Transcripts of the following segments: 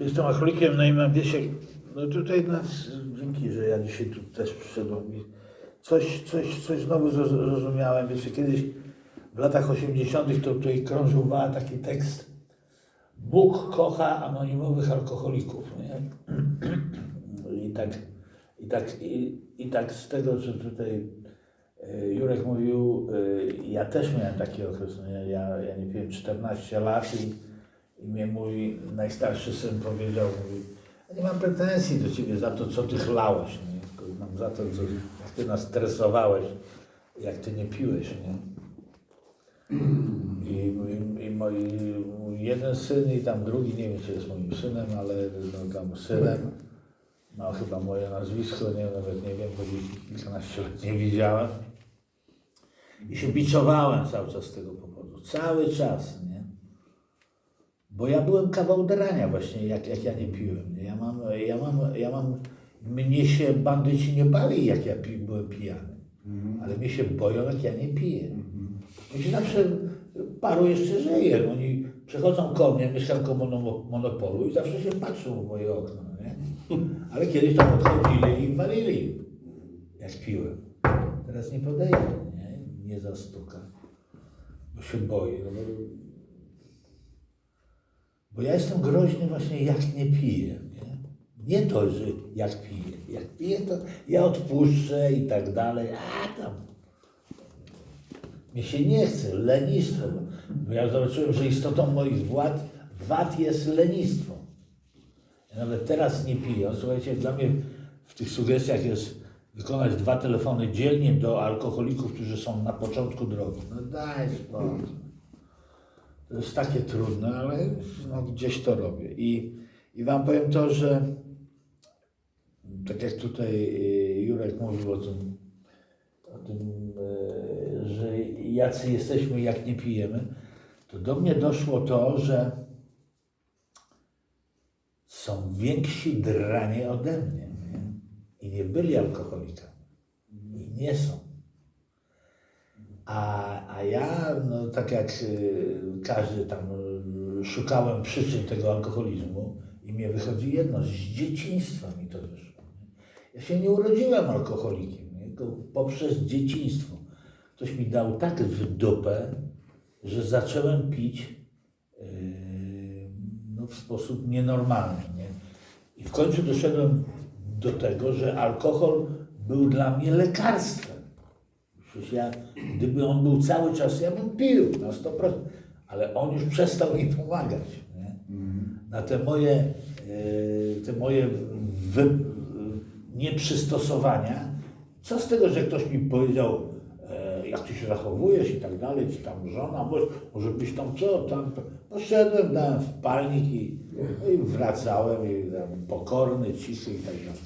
Jestem alkoholikiem, no i mam, wiecie, no tutaj nas, dzięki, że ja dzisiaj tu też przyszedłem i coś, coś, coś znowu zroz- zrozumiałem. Wiecie, kiedyś w latach 80. to tutaj krążył taki tekst Bóg kocha anonimowych alkoholików, nie? I tak, i tak, i, i tak z tego, co tutaj e, Jurek mówił, e, ja też miałem taki okres, no ja, ja nie wiem, 14 lat i, i mnie mój najstarszy syn powiedział, mówi, nie mam pretensji do ciebie za to, co ty chlałeś, nie? mam za to, co, jak ty nas stresowałeś, jak ty nie piłeś, nie? I, i, i moi, mój jeden syn i tam drugi, nie wiem czy jest moim synem, ale no, tam synem, ma chyba moje nazwisko, nie nawet nie wiem, bo kilkanaście lat nie widziałem. I się biczowałem cały czas z tego powodu. Cały czas, nie? Bo ja byłem kawał drania właśnie, jak, jak ja nie piłem. Nie? Ja, mam, ja, mam, ja mam, mnie się bandyci nie bali, jak ja pi, byłem pijany. Ale mnie się boją, jak ja nie piję. Mi się zawsze paru jeszcze żyje. Oni przychodzą koło mnie, mono- monopolu i zawsze się patrzą w moje okno, nie? Ale kiedyś to podchodzili i walili, jak piłem. Teraz nie podejdę, nie? Nie zastuka, bo się boję. No bo, bo ja jestem groźny właśnie jak nie piję, nie? Nie to, że jak piję. Jak piję, to ja odpuszczę i tak dalej, a tam mi się nie chce, lenistwo. Bo ja zobaczyłem, że istotą moich władz, wad jest lenistwo. Ja nawet teraz nie piję. Słuchajcie, dla mnie w tych sugestiach jest wykonać dwa telefony dziennie do alkoholików, którzy są na początku drogi. No daj spokój. To jest takie trudne, ale no, gdzieś to robię. I, I wam powiem to, że tak jak tutaj y, Jurek mówił o tym, o tym, e, że jacy jesteśmy, jak nie pijemy, to do mnie doszło to, że są więksi dranie ode mnie nie? i nie byli alkoholikami i nie są. A, a ja, no, tak jak y, każdy tam y, szukałem przyczyn tego alkoholizmu i mnie wychodzi jedno, z dzieciństwa mi to wyszło. Ja się nie urodziłem alkoholikiem, nie? tylko poprzez dzieciństwo. Ktoś mi dał tak w dupę, że zacząłem pić yy, no, w sposób nienormalny. Nie? I w końcu doszedłem do tego, że alkohol był dla mnie lekarstwem. Przecież ja, gdyby on był cały czas, ja bym pił na 100%, ale on już przestał mi pomagać. Nie? Na te moje, e, te moje wy, nieprzystosowania, co z tego, że ktoś mi powiedział, e, jak ty się zachowujesz i tak dalej, czy tam żona, bo, może byś tam co, tam, poszedłem, dałem w palnik i, no i wracałem i tam pokorny, cichy i tak dalej.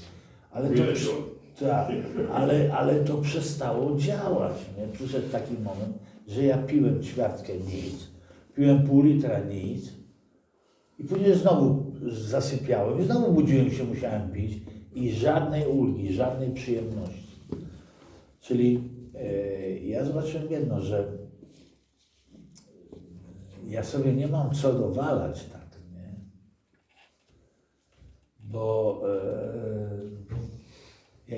Ale to, tak, ale, ale to przestało działać. Nie? Przyszedł taki moment, że ja piłem ćwiartkę nic, piłem pół litra nic i później znowu zasypiałem i znowu budziłem się, musiałem pić i żadnej ulgi, żadnej przyjemności. Czyli e, ja zobaczyłem jedno, że ja sobie nie mam co dowalać tak, nie? Bo ja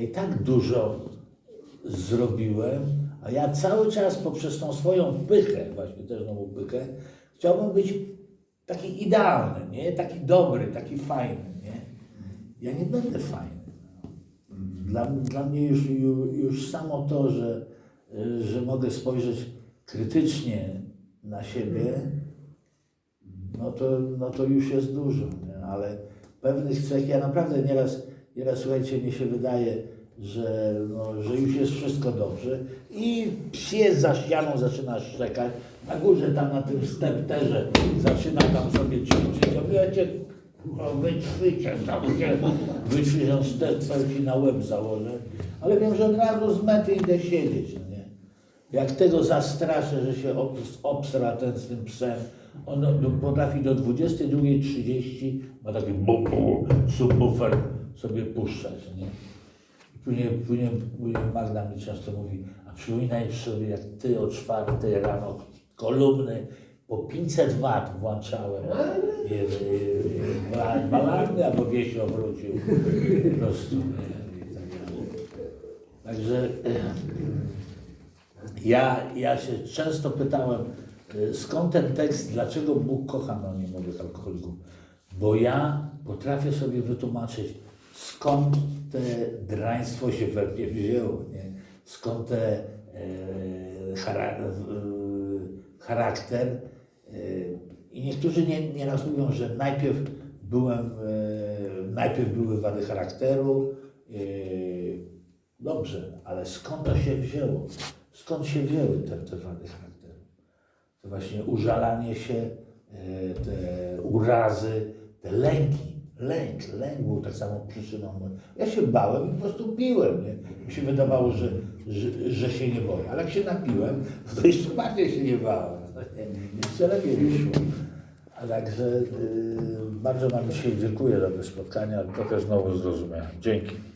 i tak dużo zrobiłem, a ja cały czas poprzez tą swoją pychę, właśnie też znowu pychę, chciałbym być taki idealny, nie? Taki dobry, taki fajny, nie? Ja nie będę fajny. Dla, dla mnie już, już, samo to, że, że mogę spojrzeć krytycznie na siebie, no to, no to już jest dużo, nie? ale pewnych cech, ja naprawdę nieraz, nieraz słuchajcie, mi się wydaje, że, no, że już jest wszystko dobrze i pies za ścianą zaczyna szczekać, na górze tam na tym stepterze zaczyna tam sobie ćwiczyć, a wiecie, wyćwiczę tam się, wyćwiczę stepter i na łeb założę, ale wiem, że od razu z mety idę siedzieć, no nie? Jak tego zastraszę, że się obs- obsra ten z tym psem, on do- potrafi do 22.30, ma taki bu, bu, subwoofer sobie puszczać, nie? I Później, później, później Magda mi często mówi, a przypominaj sobie, jak ty o czwartej rano kolumny po 500 wat włączałem. Lata, albo wieś obrócił. Po prostu. nie, tak. Także ja, ja się często pytałem, skąd ten tekst, dlaczego Bóg kocha anonimowych alkoholików? Bo ja potrafię sobie wytłumaczyć, skąd te draństwo się we mnie wzięło, nie? skąd te e, e, charakter. E, I niektórzy nie, nieraz mówią, że najpierw byłem, e, najpierw były wady charakteru, e, Dobrze, ale skąd to się wzięło? Skąd się wzięły te, te wady charakteru? To właśnie użalanie się, e, te urazy, te lęki. Lęk, lęk był tak samo przyczyną. Ja się bałem i po prostu piłem. Nie? Mi się wydawało, że, że, że się nie boję. Ale jak się napiłem, to jeszcze bardziej się nie bałem. No jeszcze lepiej wyszło. A także y, bardzo Wam dzisiaj dziękuję za te spotkania. Trochę znowu zrozumiałem. Dzięki.